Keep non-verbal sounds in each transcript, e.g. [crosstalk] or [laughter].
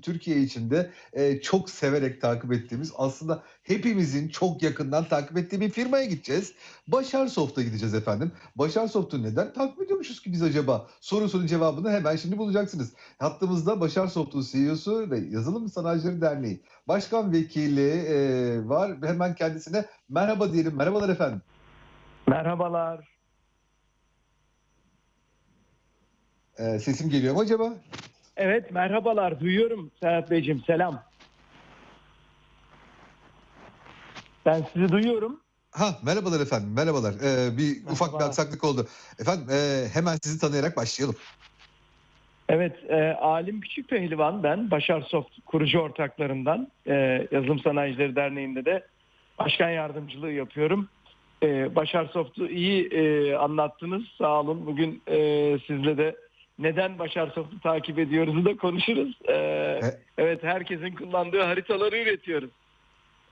bizim Türkiye içinde e, çok severek takip ettiğimiz aslında hepimizin çok yakından takip ettiği bir firmaya gideceğiz. Başar Soft'a gideceğiz efendim. Başar Soft'u neden takip ediyormuşuz ki biz acaba? Sorusunun cevabını hemen şimdi bulacaksınız. Hattımızda Başar Soft'un CEO'su ve Yazılım Sanayicileri Derneği Başkan Vekili e, var. Hemen kendisine merhaba diyelim. Merhabalar efendim. Merhabalar. E, sesim geliyor mu acaba? Evet merhabalar duyuyorum Serhat Beyciğim selam. Ben sizi duyuyorum. Ha merhabalar efendim merhabalar. Ee, bir ufak bir Merhaba. aksaklık oldu. Efendim e, hemen sizi tanıyarak başlayalım. Evet e, Alim Küçük Pehlivan ben Başar Soft kurucu ortaklarından e, Yazılım Sanayicileri Derneği'nde de başkan yardımcılığı yapıyorum. E, Başar Soft'u iyi e, anlattınız sağ olun. Bugün e, sizle de neden Başar Soft'u takip ediyoruz da konuşuruz. E, evet herkesin kullandığı haritaları üretiyoruz.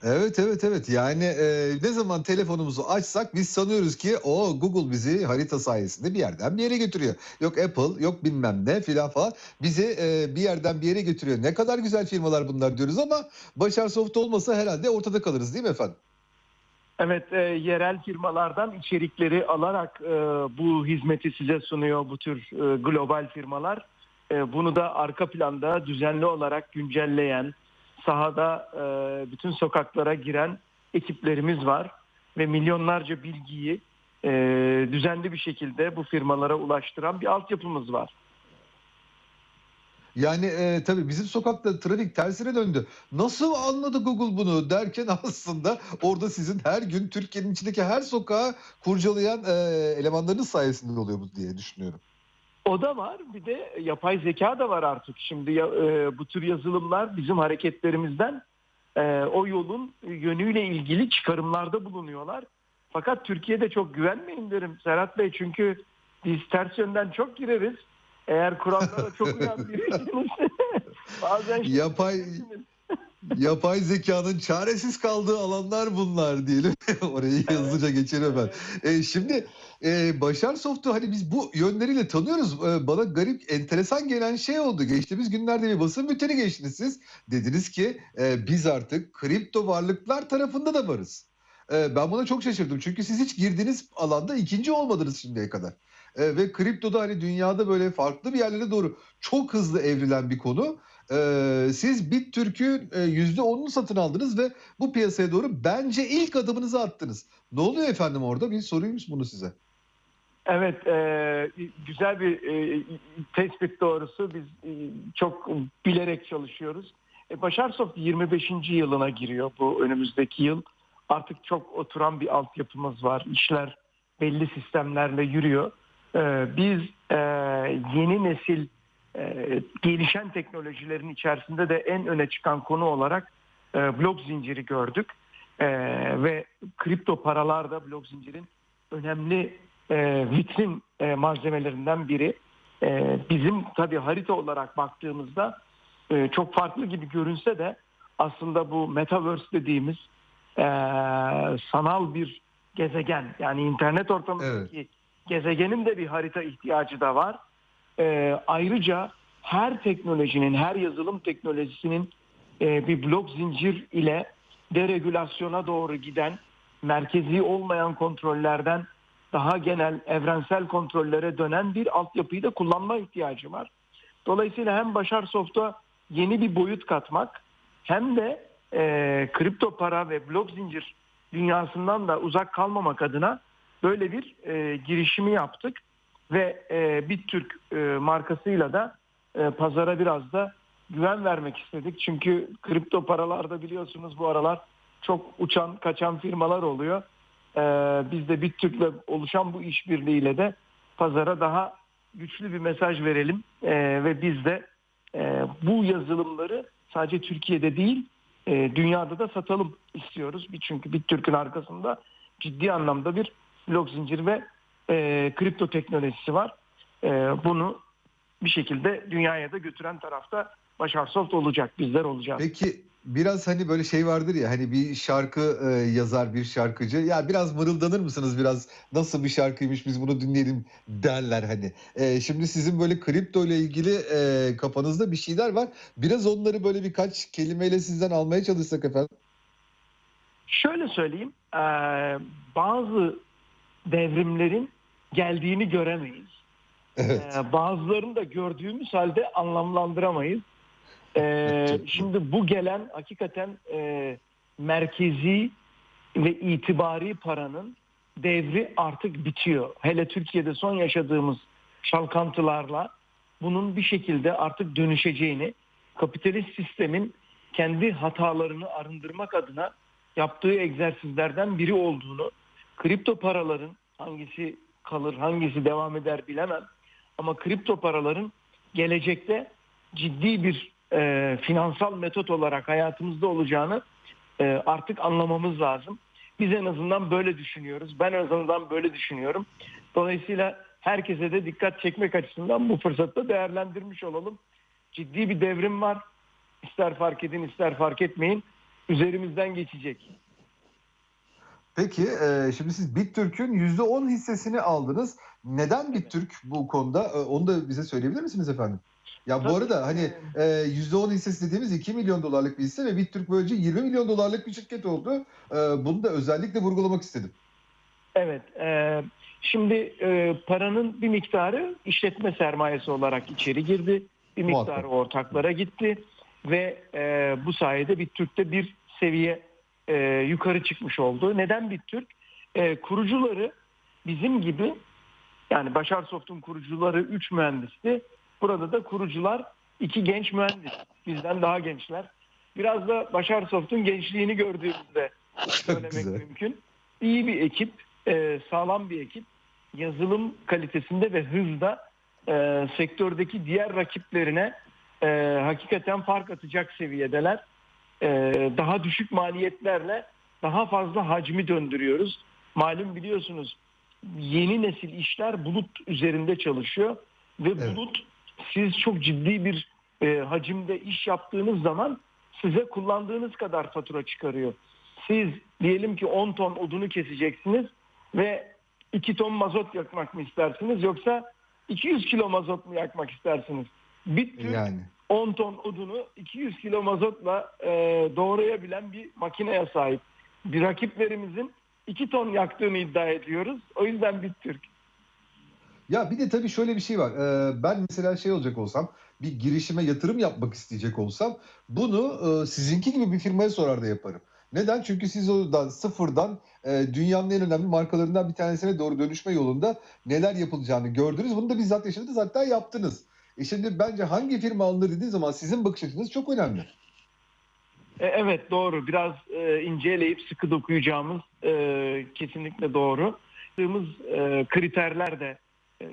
Evet evet evet yani e, ne zaman telefonumuzu açsak biz sanıyoruz ki o Google bizi harita sayesinde bir yerden bir yere götürüyor. Yok Apple yok bilmem ne filan falan bizi e, bir yerden bir yere götürüyor. Ne kadar güzel firmalar bunlar diyoruz ama Başar Soft olmasa herhalde ortada kalırız değil mi efendim? Evet, e, yerel firmalardan içerikleri alarak e, bu hizmeti size sunuyor bu tür e, global firmalar. E, bunu da arka planda düzenli olarak güncelleyen, sahada e, bütün sokaklara giren ekiplerimiz var ve milyonlarca bilgiyi e, düzenli bir şekilde bu firmalara ulaştıran bir altyapımız var. Yani e, tabii bizim sokakta trafik tersine döndü. Nasıl anladı Google bunu derken [laughs] aslında orada sizin her gün Türkiye'nin içindeki her sokağı kurcalayan e, elemanlarınız sayesinde oluyor bu diye düşünüyorum. O da var. Bir de yapay zeka da var artık. Şimdi ya- e, bu tür yazılımlar bizim hareketlerimizden e, o yolun yönüyle ilgili çıkarımlarda bulunuyorlar. Fakat Türkiye'de çok güvenmeyin derim Serhat Bey. Çünkü biz ters yönden çok gireriz. Eğer kurallara çok uyan biriyseniz [laughs] bazen şey Yapay yapay zekanın çaresiz kaldığı alanlar bunlar diyelim. [laughs] Orayı hızlıca geçelim ben. E, şimdi e, Başar Soft'u hani biz bu yönleriyle tanıyoruz. E, bana garip, enteresan gelen şey oldu. Geçtiğimiz günlerde bir basın bülteni geçtiniz siz. Dediniz ki e, biz artık kripto varlıklar tarafında da varız. E, ben buna çok şaşırdım. Çünkü siz hiç girdiğiniz alanda ikinci olmadınız şimdiye kadar. E, ve kriptoda hani dünyada böyle farklı bir yerlere doğru çok hızlı evrilen bir konu. E, siz BitTürk'ün e, %10'unu satın aldınız ve bu piyasaya doğru bence ilk adımınızı attınız. Ne oluyor efendim orada? Bir sorayım bunu size. Evet, e, güzel bir e, tespit doğrusu. Biz e, çok bilerek çalışıyoruz. E, Başarsoft 25. yılına giriyor bu önümüzdeki yıl. Artık çok oturan bir altyapımız var. İşler belli sistemlerle yürüyor. E, biz e, yeni nesil e, gelişen teknolojilerin içerisinde de en öne çıkan konu olarak e, blok zinciri gördük. Ve kripto paralar da blok zincirin önemli vitrin malzemelerinden biri. Bizim tabii harita olarak baktığımızda çok farklı gibi görünse de aslında bu metaverse dediğimiz sanal bir gezegen yani internet ortamındaki gezegenin de bir harita ihtiyacı da var. E, ayrıca her teknolojinin, her yazılım teknolojisinin e, bir blok zincir ile deregülasyona doğru giden merkezi olmayan kontrollerden daha genel evrensel kontrollere dönen bir altyapıyı da kullanma ihtiyacı var. Dolayısıyla hem Başar Soft'a yeni bir boyut katmak hem de e, kripto para ve blok zincir dünyasından da uzak kalmamak adına böyle bir e, girişimi yaptık ve e, BitTürk e, markasıyla da e, pazara biraz da güven vermek istedik. Çünkü kripto paralarda biliyorsunuz bu aralar çok uçan kaçan firmalar oluyor. Ee, biz de BitTürk'le oluşan bu işbirliğiyle de pazara daha güçlü bir mesaj verelim Ee, ve biz de e, bu yazılımları sadece Türkiye'de değil e, dünyada da satalım istiyoruz. Çünkü BitTürk'ün arkasında ciddi anlamda bir blok zincir ve e, kripto teknolojisi var. E, bunu bir şekilde dünyaya da götüren tarafta Başarsoft olacak, bizler olacağız. Peki biraz hani böyle şey vardır ya hani bir şarkı e, yazar bir şarkıcı ya biraz mırıldanır mısınız biraz nasıl bir şarkıymış biz bunu dinleyelim derler hani. E, şimdi sizin böyle kripto ile ilgili e, kafanızda bir şeyler var. Biraz onları böyle birkaç kelimeyle sizden almaya çalışsak efendim. Şöyle söyleyeyim, e, bazı devrimlerin geldiğini göremeyiz. Evet. E, bazılarını da gördüğümüz halde anlamlandıramayız. E, iyi. şimdi bu gelen hakikaten e, merkezi ve itibari paranın devri artık bitiyor. Hele Türkiye'de son yaşadığımız çalkantılarla bunun bir şekilde artık dönüşeceğini, kapitalist sistemin kendi hatalarını arındırmak adına yaptığı egzersizlerden biri olduğunu, kripto paraların hangisi kalır, hangisi devam eder bilemem. Ama kripto paraların gelecekte ciddi bir e, finansal metot olarak hayatımızda olacağını e, artık anlamamız lazım. Biz en azından böyle düşünüyoruz. Ben en azından böyle düşünüyorum. Dolayısıyla herkese de dikkat çekmek açısından bu fırsatı da değerlendirmiş olalım. Ciddi bir devrim var. İster fark edin ister fark etmeyin. Üzerimizden geçecek. Peki e, şimdi siz BitTürk'ün %10 hissesini aldınız. Neden BitTürk bu konuda? E, onu da bize söyleyebilir misiniz efendim? Ya bu Tabii. arada hani e, %10 hissesi dediğimiz 2 milyon dolarlık bir hisse ve BitTürk böylece 20 milyon dolarlık bir şirket oldu. E, bunu da özellikle vurgulamak istedim. Evet. e, şimdi e, paranın bir miktarı işletme sermayesi olarak içeri girdi. Bir Muhakkak. miktarı ortaklara gitti. Ve e, bu sayede BitTürk'te bir seviye e, yukarı çıkmış oldu. Neden BitTürk? E, kurucuları bizim gibi yani Başar Soft'un kurucuları 3 mühendisti. Burada da kurucular iki genç mühendis. Bizden daha gençler. Biraz da Başar Soft'un gençliğini gördüğümüzde [laughs] söylemek güzel. mümkün. İyi bir ekip, e, sağlam bir ekip. Yazılım kalitesinde ve hızda e, sektördeki diğer rakiplerine e, hakikaten fark atacak seviyedeler. E, daha düşük maliyetlerle daha fazla hacmi döndürüyoruz. Malum biliyorsunuz yeni nesil işler bulut üzerinde çalışıyor ve Evet. bulut siz çok ciddi bir e, hacimde iş yaptığınız zaman size kullandığınız kadar fatura çıkarıyor. Siz diyelim ki 10 ton odunu keseceksiniz ve 2 ton mazot yakmak mı istersiniz yoksa 200 kilo mazot mu yakmak istersiniz? Bittürk Yani 10 ton odunu 200 kilo mazotla e, doğrayabilen bir makineye sahip. Bir rakiplerimizin 2 ton yaktığını iddia ediyoruz. O yüzden Bittürk. Ya bir de tabii şöyle bir şey var. Ee, ben mesela şey olacak olsam, bir girişime yatırım yapmak isteyecek olsam, bunu e, sizinki gibi bir firmaya sorar da yaparım. Neden? Çünkü siz oradan sıfırdan e, dünyanın en önemli markalarından bir tanesine doğru dönüşme yolunda neler yapılacağını gördünüz. Bunu da bizzat yaşadınız hatta yaptınız. E şimdi bence hangi firma alınır dediğiniz zaman sizin bakış açınız çok önemli. E, Evet doğru. Biraz e, inceleyip sıkı dokuyacağımız e, kesinlikle doğru. Yaptığımız e, kriterler de e,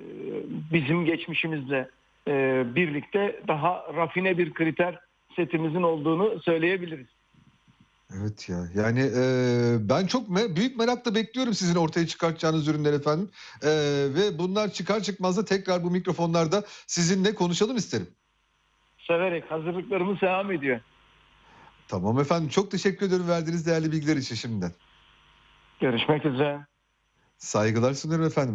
bizim geçmişimizle e, birlikte daha rafine bir kriter setimizin olduğunu söyleyebiliriz. Evet ya yani e, ben çok me- büyük merakla bekliyorum sizin ortaya çıkartacağınız ürünler efendim. E, ve bunlar çıkar çıkmaz da tekrar bu mikrofonlarda sizinle konuşalım isterim. Severek hazırlıklarımız devam ediyor. Tamam efendim çok teşekkür ederim verdiğiniz değerli bilgiler için şimdiden. Görüşmek üzere. Saygılar sunuyorum efendim.